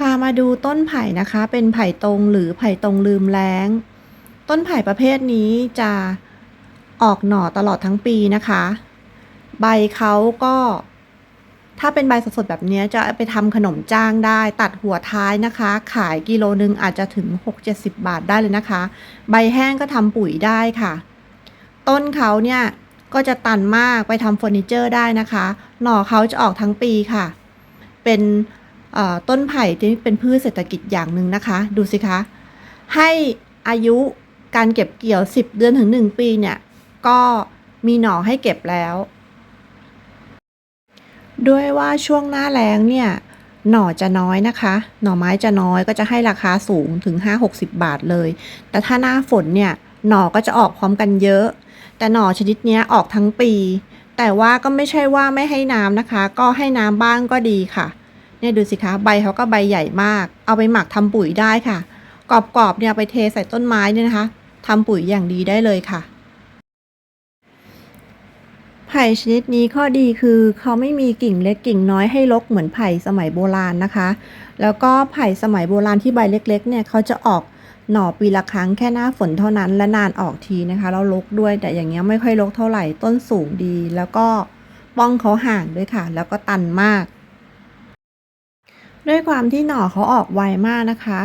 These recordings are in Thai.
พามาดูต้นไผ่นะคะ เป็นไผ่ตรงหรือไผ่ตรงลืมแล้ง ต้นไผ่ประเภทนี้จะออกหน่อตลอดทั้งปีนะคะ ใบเขาก็ ถ้าเป็นใบสดๆแบบนี้จะไปทำขนมจ้างได้ ตัดหัวท้ายนะคะ ขายกิโลนึงอาจจะถึง 6-70 บาทได้เลยนะคะ ใบแห้งก็ทำปุ๋ยได้ค่ะ ต้นเขาเนี่ยก็จะตันมากไปทำเฟอร์นิเจอร์ได้นะคะ หน่อเขาจะออกทั้งปีค่ะ เป็น ต้นไผ่ที่เป็นพืชเศรษฐกิจอย่างหนึ่งนะคะ ดูสิคะ ให้อายุการเก็บเกี่ยว 10 เดือนถึง 1 ปีเนี่ย ก็มีหน่อให้เก็บแล้ว ด้วยว่าช่วงหน้าแล้งเนี่ย หน่อจะน้อยนะคะ หน่อไม้จะน้อยก็จะให้ราคาสูงถึง 5-60 บาทเลย แต่ถ้าหน้าฝนเนี่ย หน่อก็จะออกพร้อมกันเยอะ แต่หน่อชนิดนี้ออกทั้งปี แต่ว่าก็ไม่ใช่ว่าไม่ให้น้ำนะคะ ก็ให้น้ำบ้างก็ดีค่ะ เนี่ยดูสิคะใบเขาก็ใบใหญ่มาก เอาไปหมักทำปุ๋ยได้ค่ะ กรอบๆเนี่ยไปเทใส่ต้นไม้เนี่ยนะคะทำปุ๋ยอย่างดีได้เลยค่ะไผ่ชนิดนี้ข้อดีคือเขาไม่มีกิ่งเล็กกิ่งน้อยให้รกเหมือนไผ่สมัยโบราณนะคะ แล้วก็ไผ่สมัยโบราณที่ใบเล็กๆเนี่ยเขาจะออกหน่อปีละครั้งแค่หน้าฝนเท่านั้นและนานออกทีนะคะแล้วรกด้วยแต่อย่างเงี้ยไม่ค่อยรกเท่าไหร่ต้นสูงดี แล้วก็ป้องเขาห่างด้วยค่ะ แล้วก็ตันมาก ด้วยความที่หน่อเขาออกไวมากนะคะ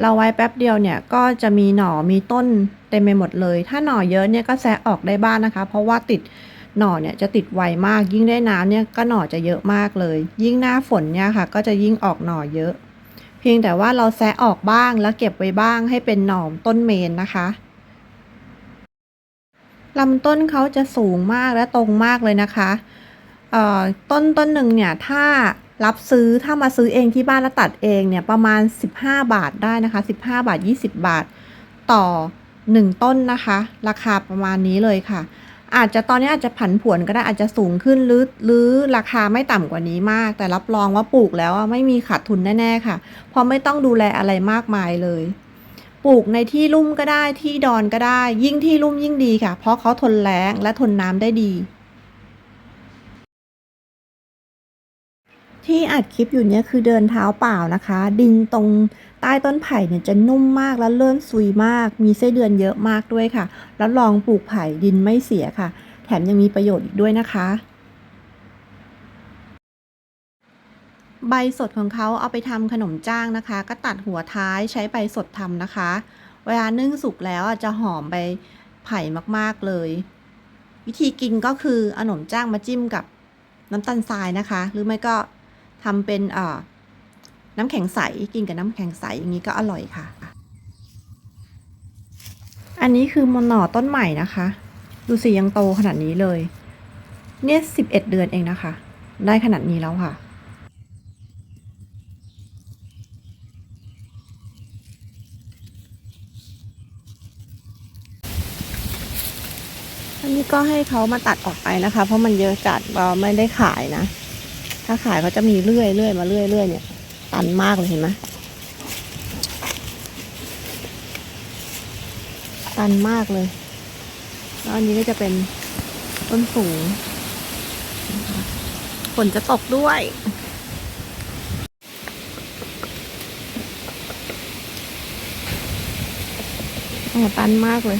เราไว้แป๊บเดียวเนี่ยก็จะมีหน่อมีต้นเต็มไปหมดเลย ถ้าหน่อเยอะเนี่ยก็แซะออกได้บ้างนะคะ เพราะว่าติดหน่อเนี่ยจะติดไวมาก ยิ่งได้น้ำเนี่ยก็หน่อจะเยอะมากเลย ยิ่งหน้าฝนเนี่ยค่ะ ก็จะยิ่งออกหน่อเยอะ เพียงแต่ว่าเราแซะออกบ้างแล้วเก็บไว้บ้างให้เป็นหน่อต้นเมนนะคะลำต้นเขาจะสูงมากและตรงมากเลยนะคะอ่อต้นต้นหนึ่งเนี่ยถ้า รับซื้อถ้ามาซื้อเองที่บ้านแล้วตัดเองเนี่ยประมาณ 15 บาทได้นะคะ 15 บาท 20 บาท ต่อ 1 ต้นนะคะ ราคาประมาณนี้เลยค่ะ อาจจะตอนนี้อาจจะผันผวนก็ได้อาจจะสูงขึ้นหรือหรือราคาไม่ต่ำกว่านี้มาก แต่รับรองว่าปลูกแล้วไม่มีขาดทุนแน่ๆค่ะ เพราะไม่ต้องดูแลอะไรมากมายเลยปลูกในที่ลุ่มก็ได้ที่ดอนก็ได้ ยิ่งที่ลุ่มยิ่งดีค่ะ เพราะเขาทนแล้งและทนน้ำได้ดี ที่อัดคลิปอยู่เนี่ยคือเดินเท้าเปล่านะคะ ดินตรงใต้ต้นไผ่เนี่ยจะนุ่มมากและเลื่อนซุยมาก มีไส้เดือนเยอะมากด้วยค่ะ แล้วลองปลูกไผ่ดินไม่เสียค่ะ แถมยังมีประโยชน์อีกด้วยนะคะ ใบสดของเขาเอาไปทำขนมจ้างนะคะ ก็ตัดหัวท้ายใช้ใบสดทำนะคะ เวลานึ่งสุกแล้วจะหอมใบไผ่มากๆเลย วิธีกินก็คือเอาขนมจ้างมาจิ้มกับน้ำตาลทรายนะคะ หรือไม่ก็ ทำเป็นเอ่อน้ำแข็งใสกินกับน้ำแข็งใสอย่างนี้ก็อร่อยค่ะ อันนี้คือมนหน่อต้นใหม่นะคะ ดูสิยังโตขนาดนี้เลย เนี่ยสิบเอ็ดเดือนเองนะคะ ได้ขนาดนี้แล้วค่ะอันนี้ก็ให้เขามาตัดออกไปนะคะ เพราะมันเยอะจัดเราไม่ได้ขายนะ ถ้าขายเขาจะมีเรื่อยเรื่อยมาเรื่อยเรื่อยเนี่ย ตันมากเลยเห็นไหมตันมากเลย แล้วอันนี้ก็จะเป็นต้นสูงฝนจะตกด้วย ตันมากเลย